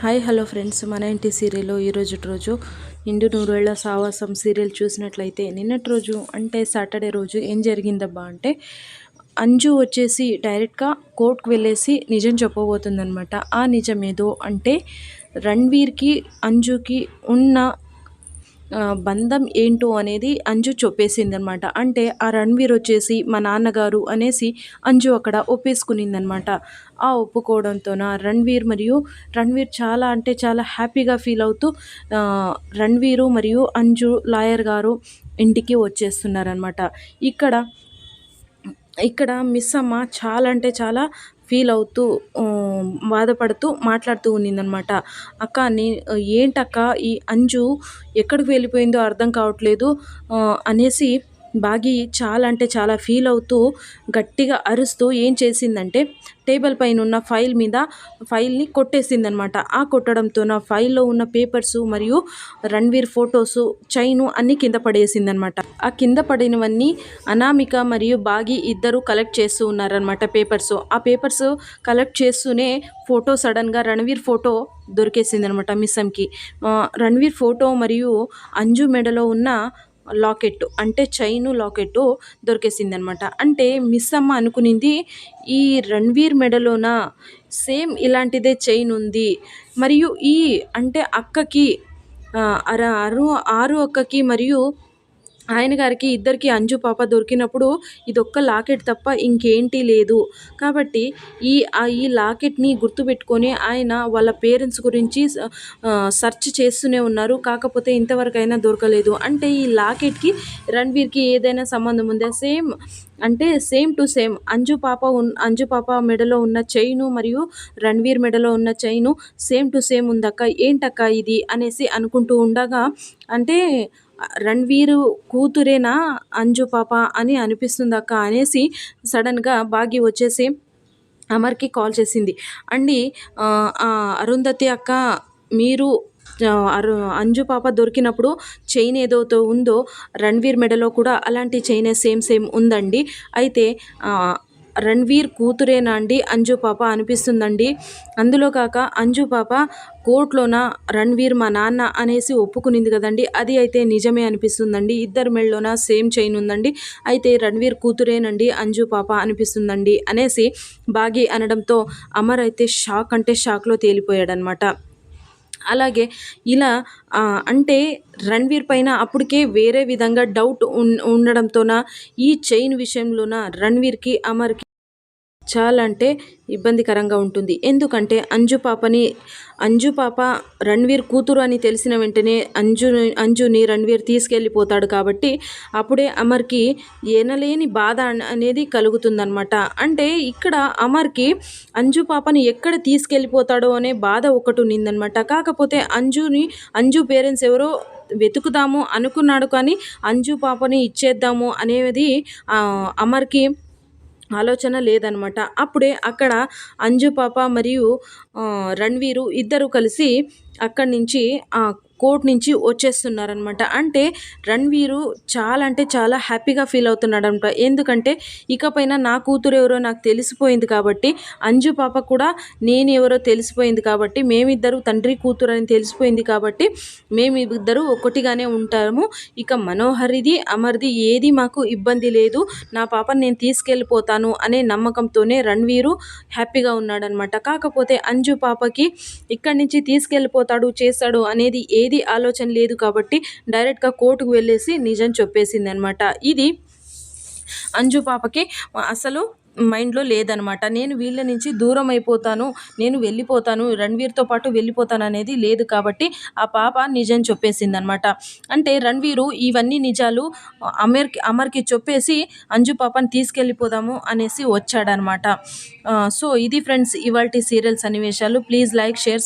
Hi hello friends. మన ఇంటి serial ఈరోజు రోజు నిండు నూరేళ్ళ సావాసం సీరియల్ చూసినట్లయితే నిన్నటి రోజు అంటే సాటర్డే రోజు ఏం జరిగిందబ్బా అంటే అంజు వచ్చేసి డైరెక్ట్గా కోర్టుకు వెళ్ళేసి నిజం చెప్పబోతుందనమాట ఆ నిజం ఏదో అంటే రణ్వీర్కి అంజుకి ఉన్న బంధం ఏంటో అనేది అంజు చెప్పేసిందనమాట. అంటే ఆ రణ్వీర్ వచ్చేసి మా నాన్నగారు అనేసి అంజు అక్కడ ఒప్పేసుకునిందనమాట. ఆ ఒప్పుకోవడంతోన రణ్వీర్ మరియు రణ్వీర్ చాలా అంటే చాలా హ్యాపీగా ఫీల్ అవుతూ రణ్వీరు మరియు అంజు లాయర్ గారు ఇంటికి వచ్చేస్తున్నారనమాట. ఇక్కడ ఇక్కడ మిస్ అమ్మ చాలా అంటే చాలా ఫీల్ అవుతూ బాధపడుతూ మాట్లాడుతూ ఉన్నిందనమాట అక్క నే ఏంటక్క ఈ అంజు ఎక్కడికి వెళ్ళిపోయిందో అర్థం కావట్లేదు అనేసి బాగి చాలా అంటే చాలా ఫీల్ అవుతూ గట్టిగా అరుస్తూ ఏం చేసిందంటే టేబుల్ పైన ఉన్న ఫైల్ మీద ఫైల్ని కొట్టేసిందనమాట. ఆ కొట్టడంతో నా ఫైల్లో ఉన్న పేపర్స్ మరియు రణ్వీర్ ఫొటోస్ చైను అన్ని కింద పడేసిందనమాట. ఆ కింద పడినవన్నీ అనామిక మరియు బాగి ఇద్దరు కలెక్ట్ చేస్తూ ఉన్నారనమాట పేపర్స్ ఆ పేపర్స్ కలెక్ట్ చేస్తూనే ఫోటో సడన్గా రణవీర్ ఫోటో దొరికేసిందనమాట మిస్సమ్కి రణ్వీర్ ఫోటో మరియు అంజు మెడలో ఉన్న లాకెట్ అంటే చైను లాకెట్టు దొరికేసిందనమాట. అంటే మిస్ అమ్మ అనుకునింది ఈ రణ్వీర్ మెడలోన సేమ్ ఇలాంటిదే చైన్ ఉంది. మరియు ఈ అంటే అక్కకి అర అరు ఆరు అక్కకి మరియు ఆయన గారికి ఇద్దరికి అంజు పాప దొరికినప్పుడు ఇదొక్క లాకెట్ తప్ప ఇంకేంటి లేదు. కాబట్టి ఈ ఈ లాకెట్ని గుర్తుపెట్టుకొని ఆయన వాళ్ళ పేరెంట్స్ గురించి సెర్చ్ చేస్తూనే ఉన్నారు. కాకపోతే ఇంతవరకైనా దొరకలేదు. అంటే ఈ లాకెట్కి రణ్వీర్కి ఏదైనా సంబంధం ఉందా? సేమ్ అంటే సేమ్ టు సేమ్ అంజు పాప ఉన్ అంజు పాప మెడలో ఉన్న చైను మరియు రణ్వీర్ మెడలో ఉన్న చైను సేమ్ టు సేమ్ ఉందక్క? ఏంటక్క ఇది? అనేసి అనుకుంటూ ఉండగా అంటే రణ్వీరు కూతురేనా అంజు పాప అని అనిపిస్తుంది అక్క అనేసి సడన్గా బాగి వచ్చేసి అమర్కి కాల్ చేసింది. అండి అరుంధతి అక్క మీరు అరు అంజు పాప దొరికినప్పుడు చైన్ ఏదైతే ఉందో రణ్వీర్ మెడలో కూడా అలాంటి చైనే సేమ్ సేమ్ ఉందండి. అయితే రణ్వీర్ కూతురేనా అండి అంజు పాప అనిపిస్తుందండి. అందులో కాక అంజు పాప కోర్టులోన రణ్వీర్ మా నాన్న అనేసి ఒప్పుకునింది కదండి. అది అయితే నిజమే అనిపిస్తుందండి. ఇద్దరు మెళ్ళలోన సేమ్ చైన్ ఉందండి. అయితే రణ్వీర్ కూతురేనండి అంజు పాప అనిపిస్తుందండి అనేసి బాగి అనడంతో అమర్ అయితే షాక్ అంటే షాక్లో తేలిపోయాడనమాట. అలాగే ఇలా అంటే రణ్వీర్ పైన అప్పటికే వేరే విధంగా డౌట్ ఉండడంతోన ఈ చైన్ విషయంలోన రణ్వీర్కి అమర్కి చాలా అంటే ఇబ్బందికరంగా ఉంటుంది. ఎందుకంటే అంజు పాపని అంజు పాప రణ్వీర్ కూతురు అని తెలిసిన వెంటనే అంజు అంజుని రణ్వీర్ తీసుకెళ్ళిపోతాడు కాబట్టి అప్పుడే అమర్కి ఎనలేని బాధ అనేది కలుగుతుందనమాట అంటే ఇక్కడ అమర్కి అంజు పాపని ఎక్కడ తీసుకెళ్ళిపోతాడో అనే బాధ ఒకటి ఉన్నిందనమాట కాకపోతే అంజుని అంజు పేరెంట్స్ ఎవరో వెతుకుదాము అనుకున్నాడు కానీ అంజు పాపని ఇచ్చేద్దాము అనేది అమర్కి ఆలోచన లేదనమాట. అప్పుడే అక్కడ అంజు పాప మరియు రణ్వీరు ఇద్దరు కలిసి అక్కడి నుంచి కోర్ట్ నుంచి వచ్చేస్తున్నారనమాట అంటే రణ్వీరు చాలా అంటే చాలా హ్యాపీగా ఫీల్ అవుతున్నాడనమాట ఎందుకంటే ఇకపైన నా కూతురు ఎవరో నాకు తెలిసిపోయింది కాబట్టి అంజు పాప కూడా నేను ఎవరో తెలిసిపోయింది కాబట్టి మేమిద్దరు తండ్రి కూతురు అని తెలిసిపోయింది కాబట్టి మేమిద్దరు ఒకటిగానే ఉంటాము. ఇక మనోహరిది అమర్ది ఏది మాకు ఇబ్బంది లేదు. నా పాపని నేను తీసుకెళ్ళిపోతాను అనే నమ్మకంతోనే రణ్వీరు హ్యాపీగా ఉన్నాడనమాట కాకపోతే అంజు పాపకి ఇక్కడి నుంచి తీసుకెళ్ళిపోతాడు చేస్తాడు అనేది ఏ ఏది ఆలోచన లేదు కాబట్టి డైరెక్ట్గా కోర్టుకు వెళ్ళేసి నిజం చెప్పేసింది అనమాట ఇది అంజు పాపకి అసలు మైండ్లో లేదనమాట నేను వీళ్ళ నుంచి దూరం అయిపోతాను నేను వెళ్ళిపోతాను రణ్వీర్తో పాటు వెళ్ళిపోతాను అనేది లేదు కాబట్టి ఆ పాప నిజం చెప్పేసిందనమాట అంటే రణ్వీరు ఇవన్నీ నిజాలు అమర్కి అమర్కి చెప్పేసి అంజు పాపని తీసుకెళ్ళిపోదాము అనేసి వచ్చాడనమాట సో ఇది ఫ్రెండ్స్ ఇవాళ సీరియల్ సన్నివేశాలు. Please like share